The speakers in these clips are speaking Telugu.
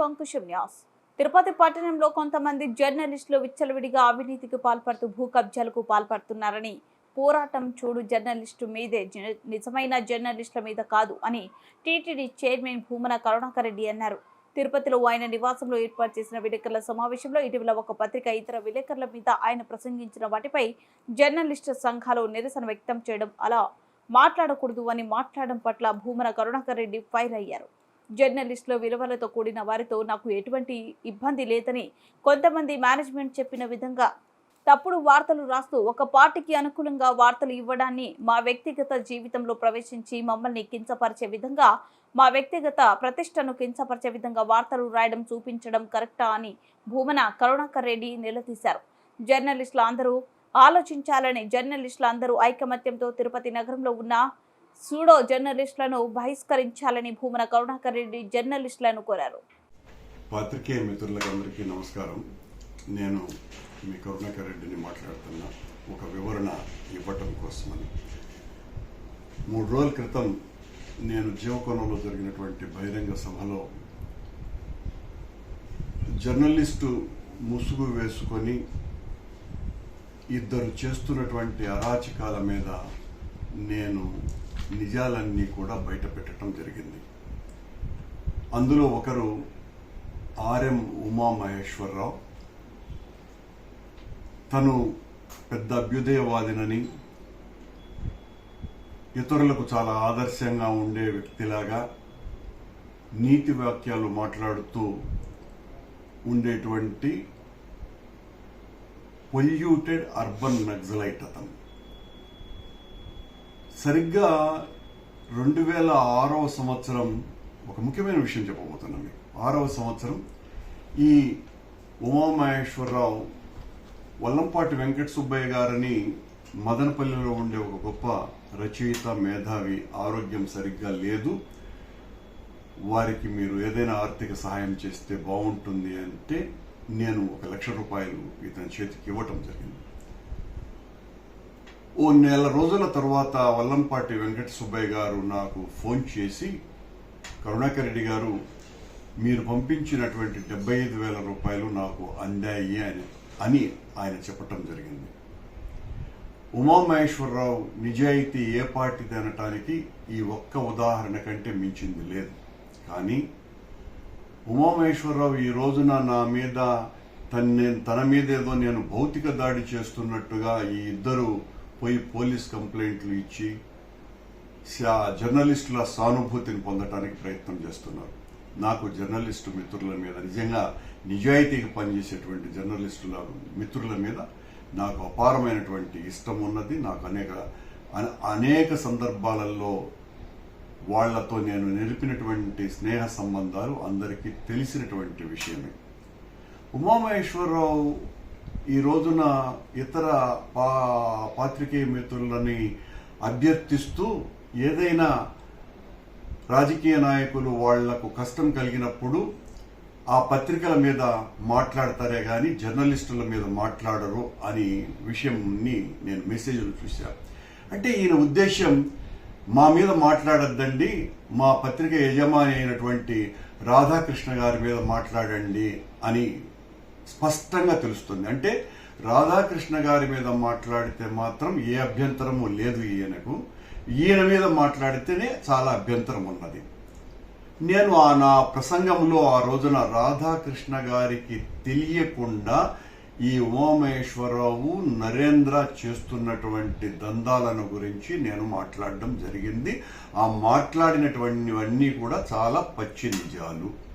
టు అంకుశం న్యాస్ తిరుపతి పట్టణంలో కొంతమంది జర్నలిస్టులు విచ్చలవిడిగా అవినీతికి పాల్పడుతూ భూ కబ్జాలకు పాల్పడుతున్నారని పోరాటం చూడు జర్నలిస్టు మీదే జ- నిజమైన జర్నలిస్టుల మీద కాదు అని టీటీడీ చైర్మన్ భూమన కరుణాకర్ రెడ్డి అన్నారు. తిరుపతిలో ఆయన నివాసంలో ఏర్పాటు చేసిన విలేకరుల సమావేశంలో ఇటీవల ఒక పత్రిక ఇతర విలేకరుల మీద ఆయన ప్రసంగించిన వాటిపై జర్నలిస్టు సంఘాలు నిరసన వ్యక్తం చేయడం అలా మాట్లాడకూడదు అని మాట్లాడడం పట్ల భూమన కరుణాకర్ రెడ్డి ఫైర్ అయ్యారు. జర్నలిస్టుల విలువలతో కూడిన వారితో నాకు ఎటువంటి ఇబ్బంది లేదని కొంతమంది మేనేజ్మెంట్ చెప్పిన విధంగా తప్పుడు వార్తలు రాస్తూ ఒక పార్టీకి అనుకూలంగా వార్తలు ఇవ్వడాన్ని మా వ్యక్తిగత జీవితంలో ప్రవేశించి మమ్మల్ని కించపరిచే విధంగా మా వ్యక్తిగత ప్రతిష్టను కించపరిచే విధంగా వార్తలు రాయడం చూపించడం కరెక్టా అని భూమన కరుణాకర్ రెడ్డి నిలదీశారు. జర్నలిస్టులు అందరూ ఆలోచించాలని జర్నలిస్టులు అందరూ ఐకమత్యంతో తిరుపతి నగరంలో ఉన్న సూడో జర్నలిస్టులను బహిష్కరించాలని భూమన కరుణాకర్ రెడ్డి జర్నలిస్టులను కోరారు. పాత్రికేయ మిత్రులకు అందరికీ నమస్కారం. నేను మీ కరుణాకర్ రెడ్డిని మాట్లాడుతున్నా ఒక వివరణ ఇవ్వటం కోసమని. మూడు రోజుల క్రితం నేను జీవకోణంలో జరిగినటువంటి బహిరంగ సభలో జర్నలిస్టు ముసుగు వేసుకొని ఇద్దరు చేస్తున్నటువంటి అరాచకాల మీద నేను నిజాలన్నీ కూడా బయట పెట్టడం జరిగింది. అందులో ఒకరు ఆర్ఎం ఉమా మహేశ్వరరావు తను పెద్ద అభ్యుదయవాదినని ఇతరులకు చాలా ఆదర్శంగా ఉండే వ్యక్తిలాగా నీతి వాక్యాలు మాట్లాడుతూ ఉండేటువంటి పొల్యూటెడ్ అర్బన్ నక్సలైట్ అతను. సరిగ్గా రెండు వేల ఆరవ సంవత్సరం ఒక ముఖ్యమైన విషయం చెప్పబోతున్నాను మీకు. ఆరవ సంవత్సరం ఈ ఉమామహేశ్వరరావు వల్లంపాటి వెంకట సుబ్బయ్య గారని మదనపల్లిలో ఉండే ఒక గొప్ప రచయిత మేధావి ఆరోగ్యం సరిగ్గా లేదు. వారికి మీరు ఏదైనా ఆర్థిక సహాయం చేస్తే బాగుంటుంది అంటే నేను ఒక లక్ష రూపాయలు ఇతని చేతికి ఇవ్వటం జరిగింది. ఓ నెల రోజుల తర్వాత వల్లంపాటి వెంకట సుబ్బయ్య గారు నాకు ఫోన్ చేసి కరుణాకర్ రెడ్డి గారు మీరు పంపించినటువంటి డెబ్బై ఐదు వేల రూపాయలు నాకు అందాయి అని అని ఆయన చెప్పటం జరిగింది. ఉమామహేశ్వరరావు నిజాయితీ ఏ పార్టీది అనటానికి ఈ ఒక్క ఉదాహరణ కంటే మించింది లేదు. కానీ ఉమామహేశ్వరరావు ఈ రోజున నా మీద తన తన మీద ఏదో నేను భౌతిక దాడి చేస్తున్నట్టుగా ఈ ఇద్దరు పోయి పోలీస్ కంప్లైంట్లు ఇచ్చి జర్నలిస్టుల సానుభూతిని పొందడానికి ప్రయత్నం చేస్తున్నారు. నాకు జర్నలిస్టు మిత్రుల మీద నిజంగా నిజాయితీగా పనిచేసేటువంటి జర్నలిస్టుల మిత్రుల మీద నాకు అపారమైనటువంటి ఇష్టం ఉన్నది. నాకు అనేక అనేక సందర్భాలలో వాళ్ళతో నేను నిలిపినటువంటి స్నేహ సంబంధాలు అందరికీ తెలిసినటువంటి విషయమే. ఉమామహేశ్వరరావు ఈ రోజున ఇతర పా పాత్రికేయ మిత్రులని అభ్యర్థిస్తూ ఏదైనా రాజకీయ నాయకులు వాళ్ళకు కష్టం కలిగినప్పుడు ఆ పత్రికల మీద మాట్లాడతారే కానీ జర్నలిస్టుల మీద మాట్లాడరు అని విషయంని నేను మెసేజ్లు చూశాను అంటే ఈయన ఉద్దేశం మా మీద మాట్లాడద్దండి మా పత్రిక యజమాని అయినటువంటి రాధాకృష్ణ గారి మీద మాట్లాడండి అని స్పష్టంగా తెలుస్తుంది. అంటే రాధాకృష్ణ గారి మీద మాట్లాడితే మాత్రం ఏ అభ్యంతరము లేదు ఈయనకు. ఈయన మీద మాట్లాడితేనే చాలా అభ్యంతరం ఉన్నది. నేను ఆ నా ప్రసంగంలో ఆ రోజున రాధాకృష్ణ గారికి తెలియకుండా ఈ ఉమామహేశ్వరరావు నరేంద్ర చేస్తున్నటువంటి దందాలను గురించి నేను మాట్లాడడం జరిగింది. ఆ మాట్లాడినటువంటివన్నీ కూడా చాలా పచ్చి నిజాలు.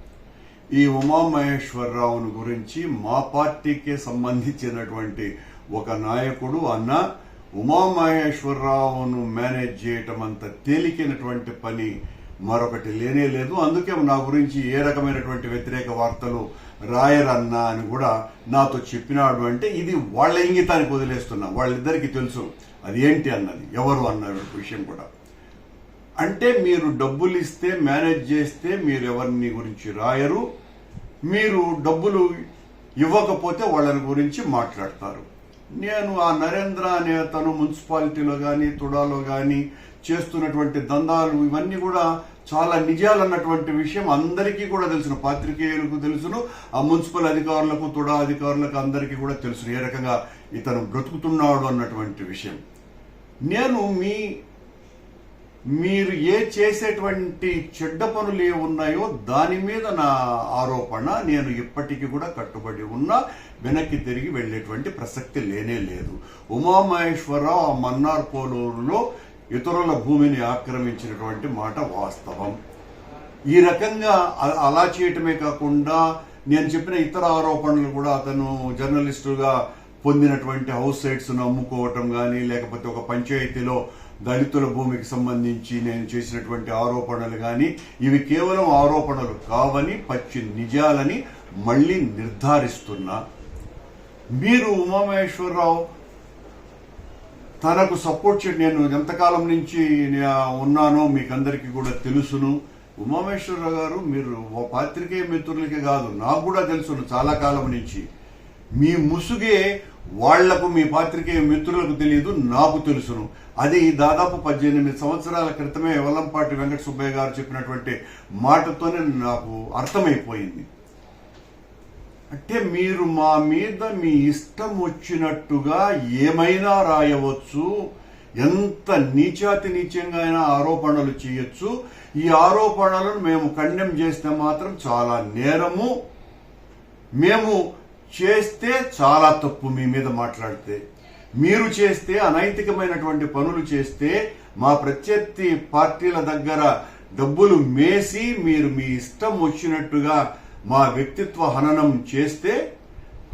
ఈ ఉమామహేశ్వరరావును గురించి మా పార్టీకే సంబంధించినటువంటి ఒక నాయకుడు అన్న ఉమామహేశ్వరరావును మేనేజ్ చేయటం అంత తేలికైనటువంటి పని మరొకటి లేనే లేదు. అందుకే నా గురించి ఏ రకమైనటువంటి వ్యతిరేక వార్తలు రాయరన్నా అని కూడా నాతో చెప్పినాడు అంటే ఇది వాళ్ళ ఇంగితానికి వదిలేస్తున్నా. వాళ్ళిద్దరికీ తెలుసు. అది ఏంటి అన్నది? ఎవరు అన్న విషయం కూడా. అంటే మీరు డబ్బులు ఇస్తే మేనేజ్ చేస్తే మీరు ఎవరిని గురించి రాయరు. మీరు డబ్బులు ఇవ్వకపోతే వాళ్ళని గురించి మాట్లాడతారు. నేను ఆ నరేంద్ర అనే తను మున్సిపాలిటీలో కానీ తుడాలో కానీ చేస్తున్నటువంటి దందాలు ఇవన్నీ కూడా చాలా నిజాలు అన్నటువంటి విషయం అందరికీ కూడా తెలుసును. పాత్రికేయులకు తెలుసును. ఆ మున్సిపల్ అధికారులకు తుడా అధికారులకు అందరికీ కూడా తెలుసును. ఏ రకంగా ఇతను బ్రతుకుతున్నాడు అన్నటువంటి విషయం. నేను మీ మీరు ఏ చేసేటువంటి చెడ్డ పనులు ఏ ఉన్నాయో దాని మీద నా ఆరోపణ నేను ఇప్పటికీ కూడా కట్టుబడి ఉన్నా వెనక్కి తిరిగి వెళ్ళేటువంటి ప్రసక్తి లేనే లేదు. ఉమామహేశ్వరరావు ఆ మన్నార్ పోలూరులో ఇతరుల భూమిని ఆక్రమించినటువంటి మాట వాస్తవం. ఈ రకంగా అలా చేయటమే కాకుండా నేను చెప్పిన ఇతర ఆరోపణలు కూడా అతను జర్నలిస్టుగా పొందినటువంటి హౌస్ సైట్స్ను అమ్ముకోవటం కానీ లేకపోతే ఒక పంచాయతీలో దళితుల భూమికి సంబంధించి నేను చేసినటువంటి ఆరోపణలు కానీ ఇవి కేవలం ఆరోపణలు కావని పచ్చి నిజాలని మళ్ళీ నిర్ధారిస్తున్నా. మీరు ఉమామహేశ్వరరావు తనకు సపోర్ట్ చేయండి నేను ఎంతకాలం నుంచి ఉన్నానో మీకు అందరికీ కూడా తెలుసును. ఉమామేశ్వరరావు గారు మీరు ఓ పాత్రికేయ మిత్రులకే కాదు నాకు కూడా తెలుసును చాలా కాలం నుంచి. మీ ముసుగే వాళ్ళకు మీ పాత్రికేయ మిత్రులకు తెలియదు నాకు తెలుసును. అది దాదాపు పద్దెనిమిది సంవత్సరాల క్రితమే వల్లంపాటి వెంకట సుబ్బయ్య గారు చెప్పినటువంటి మాటతోనే నాకు అర్థమైపోయింది. అంటే మీరు మా మీద మీ ఇష్టం వచ్చినట్టుగా ఏమైనా రాయవచ్చు ఎంత నీచాతి నీచంగా అయినా ఆరోపణలు చేయొచ్చు. ఈ ఆరోపణలను మేము ఖండం చేస్తే మాత్రం చాలా నేరము. మేము చేస్తే చాలా తప్పు మీ మీద మాట్లాడితే. మీరు చేస్తే అనైతికమైనటువంటి పనులు చేస్తే మా ప్రత్యర్థి పార్టీల దగ్గర డబ్బులు మేసి మీరు మీ ఇష్టం వచ్చినట్టుగా మా వ్యక్తిత్వ హననం చేస్తే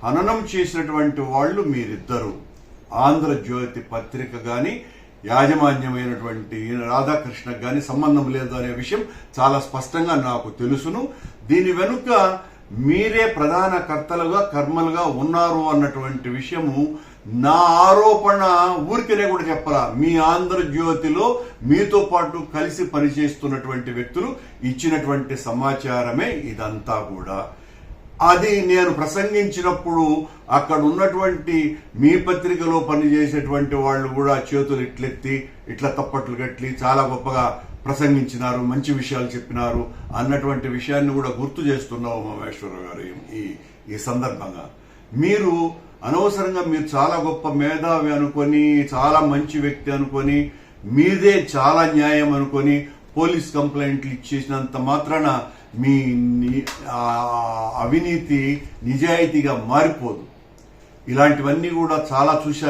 హననం చేసినటువంటి వాళ్ళు మీరిద్దరు. ఆంధ్రజ్యోతి పత్రిక కానీ యాజమాన్యమైనటువంటి రాధాకృష్ణ కానీ సంబంధం లేదు అనే విషయం చాలా స్పష్టంగా నాకు తెలుసును. దీని వెనుక మీరే ప్రధాన కర్తలుగా కర్మలుగా ఉన్నారు అన్నటువంటి విషయము నా ఆరోపణ ఊరికనే కూడా చెప్పరా. మీ ఆంధ్రజ్యోతిలో మీతో పాటు కలిసి పనిచేస్తున్నటువంటి వ్యక్తులు ఇచ్చినటువంటి సమాచారమే ఇదంతా కూడా. అది నేను ప్రసంగించినప్పుడు అక్కడ ఉన్నటువంటి మీ పత్రికలో పనిచేసేటువంటి వాళ్ళు కూడా చేతులు ఇట్లెత్తి ఇట్లా తప్పట్లు కట్టి చాలా గొప్పగా ప్రసంగించినారు మంచి విషయాలు చెప్పినారు అన్నటువంటి విషయాన్ని కూడా గుర్తు చేస్తున్నావు ఉమామేశ్వరరావు గారు ఈ ఈ సందర్భంగా. మీరు అనవసరంగా మీరు చాలా గొప్ప మేధావి అనుకొని చాలా మంచి వ్యక్తి అనుకొని మీదే చాలా న్యాయం అనుకొని పోలీస్ కంప్లైంట్లు ఇచ్చేసినంత మాత్రాన మీ అవినీతి నిజాయితీగా మారిపోదు. ఇలాంటివన్నీ కూడా చాలా చూశారు